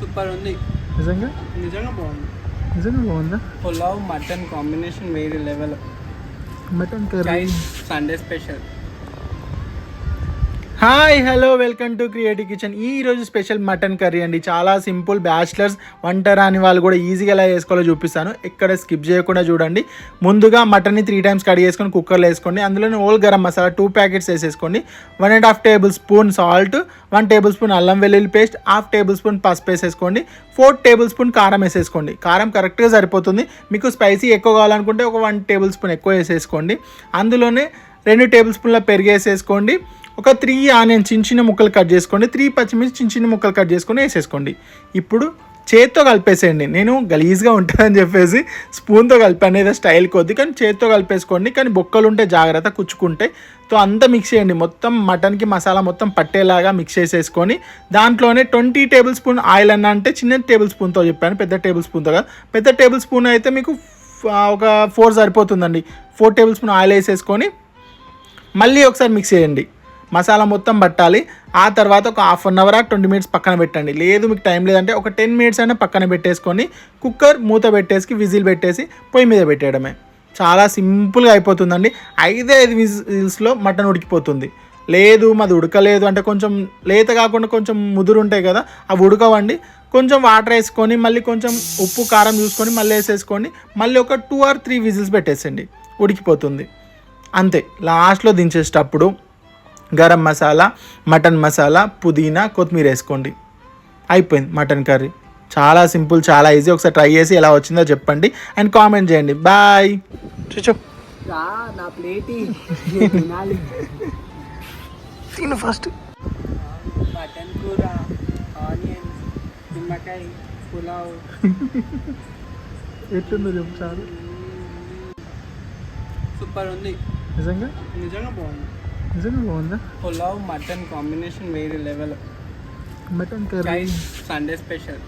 Super ఉంది. నిజంగా? నిజంగా బాగుంది. నిజంగా బాగుందా? పులావ్ మటన్ కాంబినేషన్ వేరే level. Mutton curry. Sunday special hi hello welcome to creative kitchen ఈ రోజు స్పెషల్ మటన్ కర్రీ అండి. చాలా సింపుల్ బ్యాచిలర్స్ వంట రాని వాళ్ళు కూడా ఈజీగా ఎలా చేసుకోవాలో చూపిస్తాను. ఎక్కడ స్కిప్ చేయకుండా చూడండి. ముందుగా మటన్ని త్రీ టైమ్స్ కడిగేసుకొని కుక్కర్లో వేసుకోండి. అందులోనే whole garam masala two packets వేసేసుకోండి. One and half tablespoon salt one tablespoon అల్లం వెల్లుల్లి పేస్ట్ హాఫ్ టేబుల్ స్పూన్ పసుపు వేసేసుకోండి. ఫోర్ టేబుల్ స్పూన్ కారం వేసేసుకోండి. కారం కరెక్ట్గా సరిపోతుంది. మీకు స్పైసీ ఎక్కువ కావాలనుకుంటే ఒక వన్ టేబుల్ స్పూన్ ఎక్కువ వేసేసుకోండి. అందులోనే రెండు టేబుల్ స్పూన్ల పెరిగేసేసుకోండి ఒక త్రీ ఆనియన్ చిన్న చిన్న ముక్కలు కట్ చేసుకోండి. త్రీ పచ్చిమిర్చి చిన్న చిన్న ముక్కలు కట్ చేసుకొని వేసేసుకోండి. ఇప్పుడు చేత్తో కలిపేసేయండి. నేను గలీజ్గా ఉంటుందని చెప్పేసి స్పూన్తో కలిపాను. ఏదో స్టైల్ కొద్ది కానీ చేత్తో కలిపేసుకోండి. కానీ బొక్కలు ఉంటే జాగ్రత్త కుచ్చుకుంటే. తో అంతా మిక్స్ చేయండి. మొత్తం మటన్కి మసాలా మొత్తం పట్టేలాగా మిక్స్ చేసేసుకొని దాంట్లోనే ట్వంటీ టేబుల్ స్పూన్ ఆయిల్ అన్న అంటే చిన్న టేబుల్ స్పూన్తో చెప్పాను. పెద్ద టేబుల్ స్పూన్తో కాదు. పెద్ద టేబుల్ స్పూన్ అయితే మీకు ఒక ఫోర్ సరిపోతుందండి. ఫోర్ టేబుల్ స్పూన్ ఆయిల్ వేసేసుకొని మళ్ళీ ఒకసారి మిక్స్ చేయండి. మసాలా మొత్తం పట్టాలి. ఆ తర్వాత ఒక half an hour twenty minutes పక్కన పెట్టండి. లేదు మీకు టైం లేదంటే ఒక టెన్ మినిట్స్ అయినా పక్కన పెట్టేసుకొని కుక్కర్ మూత పెట్టేసి విజిల్ పెట్టేసి పొయ్యి మీద పెట్టేయడమే. చాలా సింపుల్గా అయిపోతుందండి. ఐదే ఐదు విజిల్స్లో మటన్ ఉడికిపోతుంది. లేదు మాది ఉడకలేదు అంటే కొంచెం లేత కాకుండా కొంచెం ముదురు ఉంటాయి కదా అవి ఉడకవండి. కొంచెం వాటర్ వేసుకొని మళ్ళీ కొంచెం ఉప్పు కారం చూసుకొని మళ్ళీ వేసేసుకొని మళ్ళీ ఒక టూ ఆర్ త్రీ విజిల్స్ పెట్టేసండి ఉడికిపోతుంది. అంతే. లాస్ట్లో దించేసేటప్పుడు గరం మసాలా మటన్ మసాలా పుదీనా కొత్తిమీర వేసుకోండి. అయిపోయింది మటన్ కర్రీ. చాలా సింపుల్ చాలా ఈజీ. ఒకసారి ట్రై చేసి ఎలా వచ్చిందో చెప్పండి. అండ్ కామెంట్ చేయండి. బాయ్. చూచో. తిను ఫస్ట్. మటన్ కూర ఆనియన్స్ నిమ్మకాయ పులావ్. ఎట్లుందో చెప్పు సూపర్ ఉంది. నిజంగా? నిజంగా బాగుంది. నిజంగా బాగుందా పులావ్ మటన్ కాంబినేషన్ వేరే level mutton curry guys Sunday special